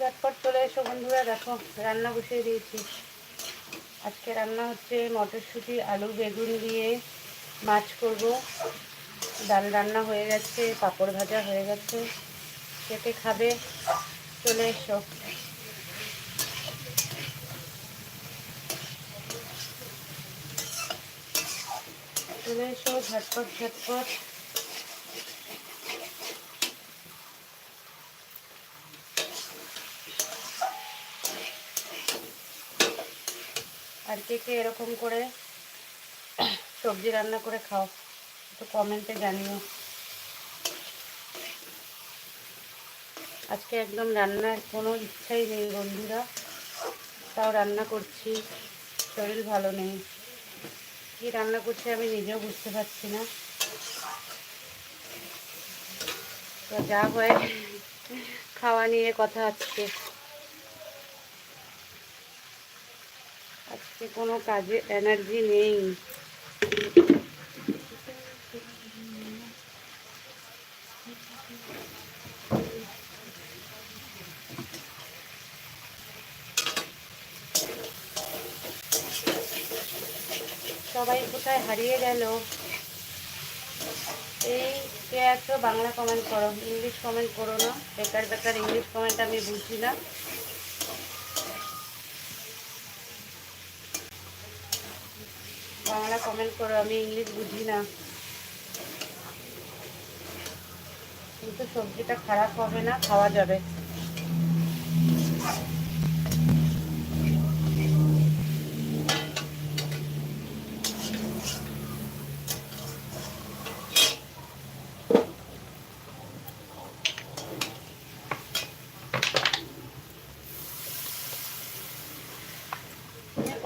ঝটপট চলে এসো বন্ধুরা, দেখো রান্না বসিয়ে দিয়েছি। আজকে রান্না হচ্ছে মটরশুঁটি, আলু, বেগুন দিয়ে মাছ করব। ডাল রান্না হয়ে গেছে, পাঁপড় ভাজা হয়ে গেছে। খেতে খাবে, চলে এসো। চলে এসো, ঝটপট ঝটপট। আর কে কে এরকম করে সবজি রান্না করে খাও, একটু কমেন্টে জানিও। আজকে একদম রান্নার কোনো ইচ্ছাই নেই বন্ধুরা, তাও রান্না করছি, শরীর ভালো নেই। কি রান্না করছি আমি নিজেও বুঝতে পারছি না। তো যা হয়, খাওয়া নিয়ে কথা আজকে। আজকে কোনো কাজে এনার্জি নেই। সবাই কোথায় হারিয়ে গেল? এই কে আছো? বাংলা কমেন্ট করো। ইংলিশ কমেন্ট করো না। বেকার বেকার ইংলিশ কমেন্ট আমি বুঝি না। বাংলা কমেন্ট করো আমি ইংলিশ বুঝি না। কিন্তু সবজিটা খারাপ হবে না খাওয়া যাবে।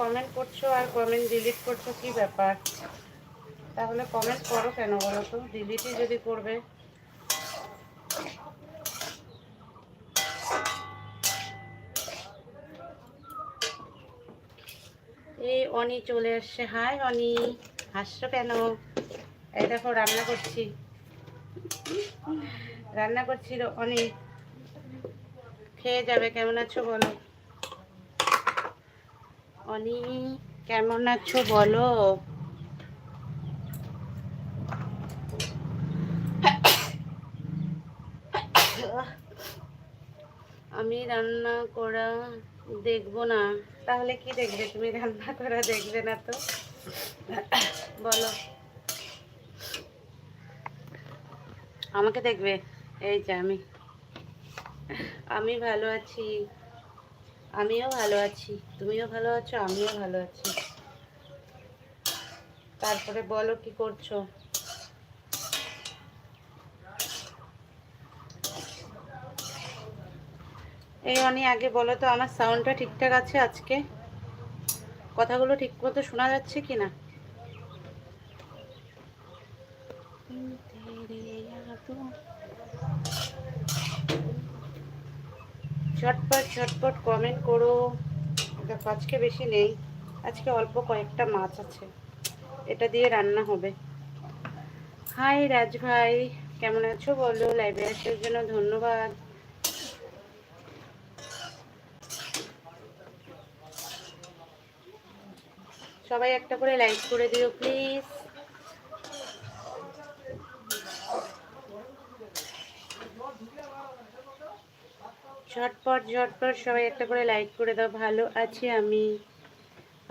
কমেন্ট করছ আর কমেন্ট ডিলিট করছ কি ব্যাপার? তাহলে কমেন্ট করো কেন বলো তো? ডিলিটই যদি করবে। এই অনি চলে এসছে। হাই, অনি। হাসছো কেন? এই দেখো, রান্না করছি। রান্না করছি অনি। খেয়ে যাবে, কেমন আছো বলো? অনি কেমন আছো বলো? আমি রান্না করা দেখব না। তাহলে কি দেখবে? তুমি রান্না করা দেখবে না তো। বলো। আমাকে দেখবে? এই যে আমি। আমি ভালো আছি। আমিও ভালো আছি। তুমিও ভালো আছো, আমিও ভালো আছি। তারপরে বলো কি করছ? এই অনি, আগে বলো তো, আমার সাউন্ডটা ঠিকঠাক আছে আজকে? কথাগুলো ঠিক মতো শোনা যাচ্ছে কি না? ঝটপট ঝটপট কমেন্ট করো। দেখো, আজকে বেশি নেই। আজকে অল্প কয়েকটা মাছ আছে। এটা দিয়ে রান্না হবে। হাই রাজ ভাই, কেমন আছো বলো? লাইভে আসার জন্য ধন্যবাদ। সবাই একটা করে লাইক করে দিও প্লিজ ঝটপট ঝটপট সবাই একটা করে লাইক করে দাও। ভালো আছি আমি।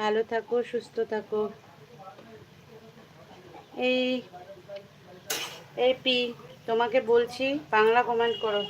ভালো থাকো, সুস্থ থাকো। এই এপি তোমাকে বলছি বাংলা কমেন্ট করো।